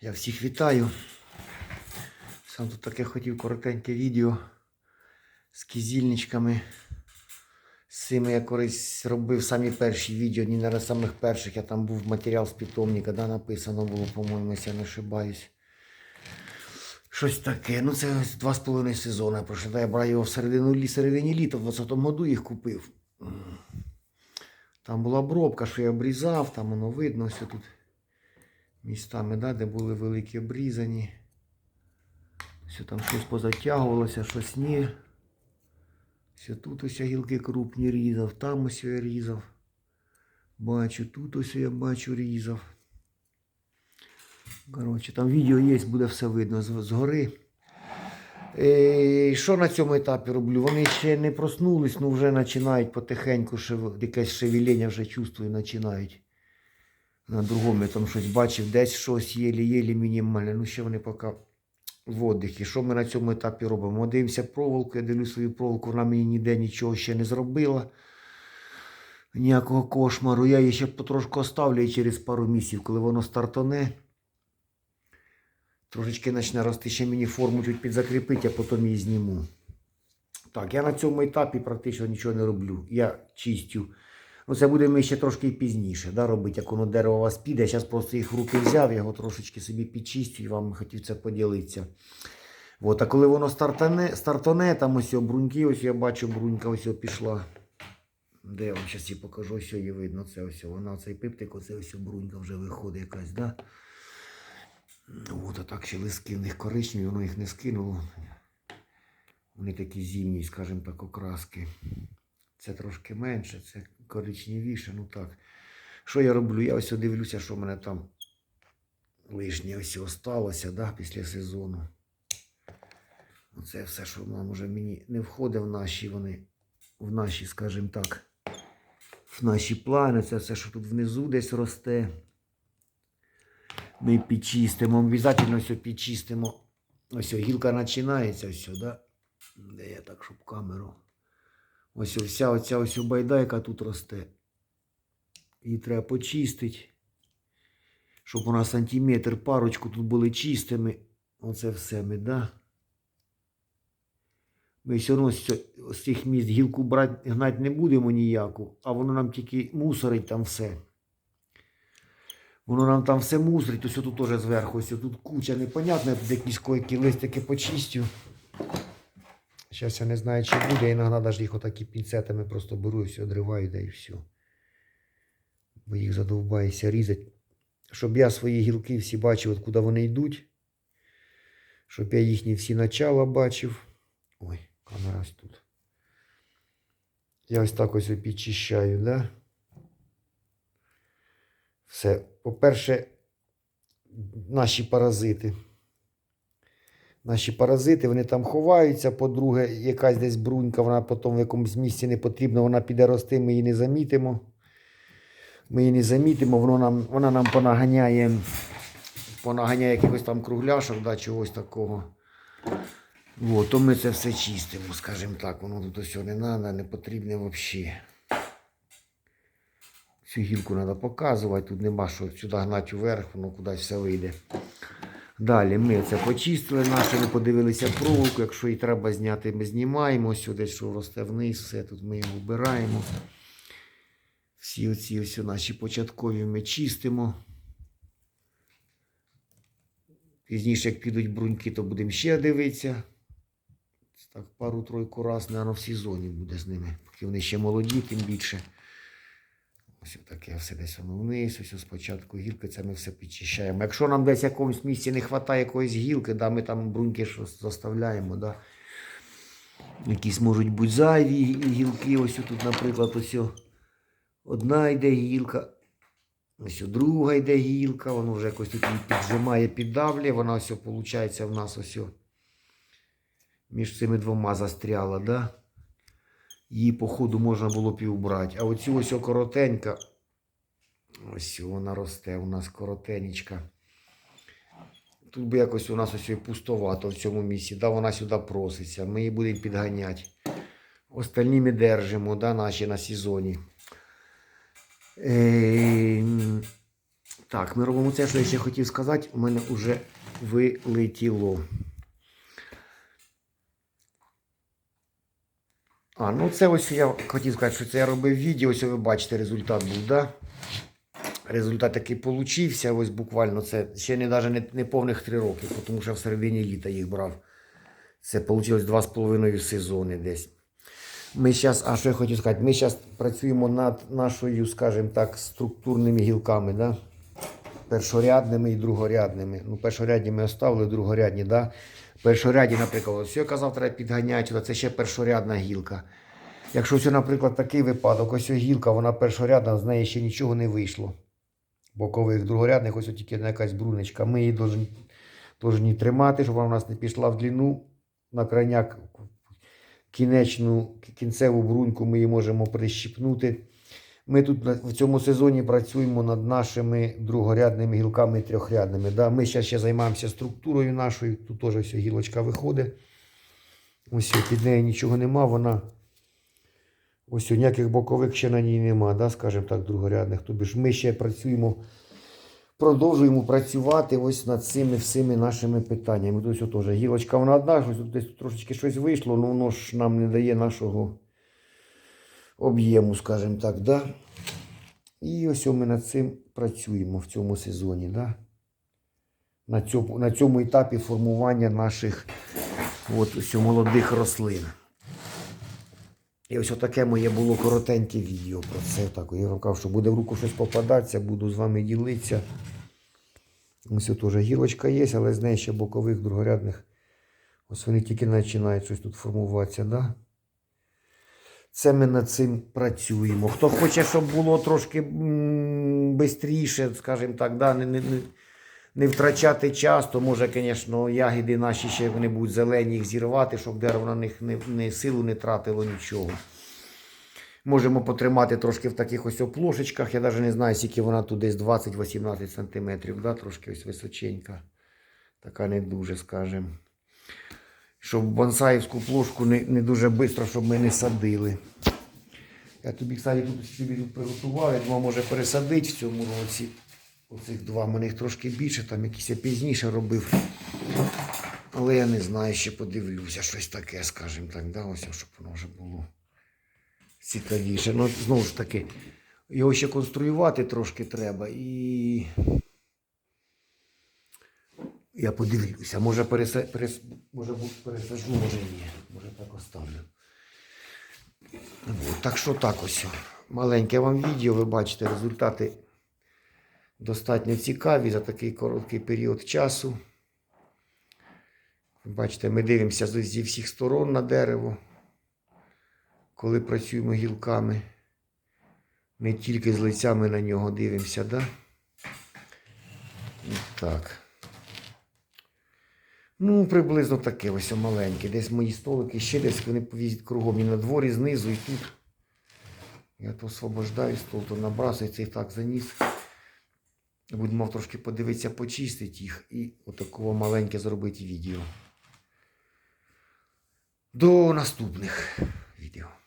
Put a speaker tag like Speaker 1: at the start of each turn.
Speaker 1: Я всіх вітаю. Сам тут таке хотів коротеньке відео з кізільничками. З цими я колись робив самі перші відео, ні з самих перших. Я там був матеріал з питомника, да, написано було, по-моєму, я не ошибаюсь. Щось таке. Ну, це два з половиною сезони Я брав його в середину, середині літа, в 20-му году їх купив. Там була обробка, що я обрізав, там воно видно, все тут містами, да, де були великі обрізані. Все там щось позатягувалося, щось ні. Все тут ось гілки крупні різав, там ось я різав. Бачу, тут ось я бачу різав. Коротше, там відео є, буде все видно згори. Е, що на цьому етапі роблю? Вони ще не проснулись, ну вже починають потихеньку, якесь шевеління вже чувствую, починають. На другому я там щось бачив, десь щось єлі-єлі мінімальне. Ну ще вони поки в отдихі. Що ми на цьому етапі робимо? Дивимося проволоку, я дивлюсь свою проволоку, вона мені ніде нічого ще не зробила. Ніякого кошмару. Я її ще потрошку оставлю і через пару місяців, коли воно стартоне. Трошечки почне рости, ще мені форму чуть підзакріпити, а потім її зніму. Так, я на цьому етапі практично нічого не роблю. Я чистю. Ну, це буде ми ще трошки пізніше да, робити, як воно дерево у вас піде. Я зараз просто їх в руки взяв, його трошечки собі підчистю і вам хотів це поділитися. От, а коли воно стартане, стартоне, там ось о, бруньки, ось я бачу, брунька ось о пішла. Де я вам зараз її покажу, ось її видно. Це ось вона цей пиптик, оце ось брунька вже виходить якась, да? От, а так ще листки в них коричневі, воно їх не скинуло. Вони такі зимні, скажімо так, окраски. Це трошки менше, це коричневіше, ну так. Що я роблю? Я ось дивлюся, що в мене там лишнє ось осталося да, після сезону. Оце все, що нам уже мені не входить в наші вони, в наші, скажімо так, в наші плани. Це все, що тут внизу десь росте. Ми підчистимо, обов'язково все підчистимо. Ось гілка починається, ось, да? де я так, щоб камеру. Ось вся оця ось о байда, яка тут росте. Її треба почистити. Щоб нас сантиметр, парочку тут були чистими. Оце все ми, да? Ми все одно з цих міст гілку брати, гнати не будемо ніяку, а воно нам тільки мусорить там все. Воно нам там все мусорить, ось тут теж зверху, ось тут куча непонятна, якісь койки листики почистю. Зараз я не знаю, чи буде, я іноді навіть їх отакі пінцетами просто беру і все одриваю, да і все. Бо їх задовбається різати. Щоб я свої гілки всі бачив, от куди вони йдуть. Щоб я їхні всі начала бачив. Ой, камера тут. Я ось так ось підчищаю, да? Все. По-перше, наші паразити. Наші паразити, вони там ховаються. По-друге, якась десь брунька, вона потім в якомусь місці не потрібна, вона піде рости, ми її не замітимо. Ми її не замітимо, воно нам, вона нам понаганяє, понаганяє якихось там кругляшок, да, чогось такого. От, то ми це все чистимо, скажімо так, воно тут все не треба, не потрібне взагалі. Цю гілку треба показувати, тут нема що сюди гнати вверх, воно кудись все вийде. Далі ми це почистили, наше, ми подивилися проволоку, якщо її треба зняти, ми знімаємо, сюди, що росте вниз, все тут ми його вбираємо. Всі оці ось наші початкові ми чистимо. Пізніше, як підуть бруньки, то будемо ще дивитися. Так, пару-тройку раз, наверное, в сезоні буде з ними. Поки вони ще молоді, тим більше. Ось таке все десь воно вниз, ось спочатку гілки, це ми все підчищаємо. Якщо нам десь в якомусь місці не вистачає якоїсь гілки, да, ми там бруньки щось заставляємо. Да. Якісь можуть бути зайві гілки. Ось тут, наприклад, ось одна йде гілка, ось друга йде гілка, воно вже якось тут піджимає, піддавлює, вона ось, виходить, в нас ось між цими двома застряла. Да? Її, по ходу, можна було убрати. А оцю ось коротенька, ось вона росте, у нас коротенечка. Тут би якось у нас ось пустовато в цьому місці, да, вона сюди проситься, ми її будемо підганяти. Остальні ми держимо, да, наші на сезоні. Е, Так, ми робимо це, що я ще хотів сказати, у мене вже вилетіло. А, ну це ось я хотів сказати, що це я робив відео, ось ви бачите, результат був, да? Результат такий получився, ось буквально це ще не навіть не, не повних три роки, тому що в середині літа їх брав. Це вийшло два з половиною сезони десь. Ми зараз, а що я хотів сказати, ми зараз працюємо над нашою, скажімо так, структурними гілками, да? першорядними і другорядними. Ну, першорядні ми оставили, другорядні, да? Першорядні, наприклад, ось я казав, треба підганяти, це ще першорядна гілка. Якщо ось, наприклад, такий випадок, ось гілка, вона першорядна, з неї ще нічого не вийшло. Бокових другорядних, ось тільки якась брунечка. Ми її повинні, повинні тримати, щоб вона у нас не пішла в длину. На крайняк кінечну, кінцеву бруньку ми її можемо прищіпнути. Ми тут в цьому сезоні працюємо над нашими другорядними гілками і трьохрядними. Да? Ми зараз ще займаємося структурою нашою. Тут теж ось гілочка виходить. Ось під нею нічого нема. Вона ось ніяких бокових ще на ній нема, да? скажімо так, другорядних. Тобі ж ми ще працюємо, продовжуємо працювати ось над цими всіми нашими питаннями. Ось тут теж гілочка вона одна, ось тут десь трошечки щось вийшло, але воно ж нам не дає нашого об'єму, скажімо так. Да? І ось ми над цим працюємо в цьому сезоні. Да? На, цьому, на цьому етапі формування наших от, ось, молодих рослин. І ось таке моє було коротеньке відео про це. Так, я вам кажу, що буде в руку щось попадатися, буду з вами ділитися. Ось теж гілочка є, але з неї ще бокових другорядних. Ось вони тільки починають щось тут формуватися. Да? Це ми над цим працюємо. Хто хоче, щоб було трошки швидше, скажімо так, да, не, не, не, втрачати час, то може, звісно, ягіди наші ще вони будуть зелені, їх зірвати, щоб дерево на них не, не силу не тратило нічого. Можемо потримати трошки в таких ось оплошечках. Я навіть не знаю, скільки вона тут десь 20-18 см, да? трошки ось височенька. Така не дуже, скажімо. Щоб бонсаївську плошку не, не дуже швидко, щоб ми не садили. Я тобі, кстати, тут приготував, я думав, може пересадити в цьому році. Оцих два, мене їх трошки більше, там якісь я пізніше робив. Але я не знаю, ще подивлюся, щось таке, скажімо так, да? ось, щоб воно вже було цікавіше. Ну, знову ж таки, його ще конструювати трошки треба і. Я подивлюся, може, переса... перес... може пересаджу, може ні. Може так оставлю. От, так що так ось. Маленьке вам відео, ви бачите, результати достатньо цікаві за такий короткий період часу. Бачите, ми дивимося зі всіх сторон на дерево, коли працюємо гілками. Не тільки з лицями на нього дивимося, да? Так. Ну, приблизно таке ось маленьке. Десь мої столики, ще десь вони повізять кругом і на дворі, знизу, і тут. Я то освобождаю стол, то набрасується і так заніс. Будемо трошки подивитися, почистити їх і отакого маленьке зробити відео. До наступних відео.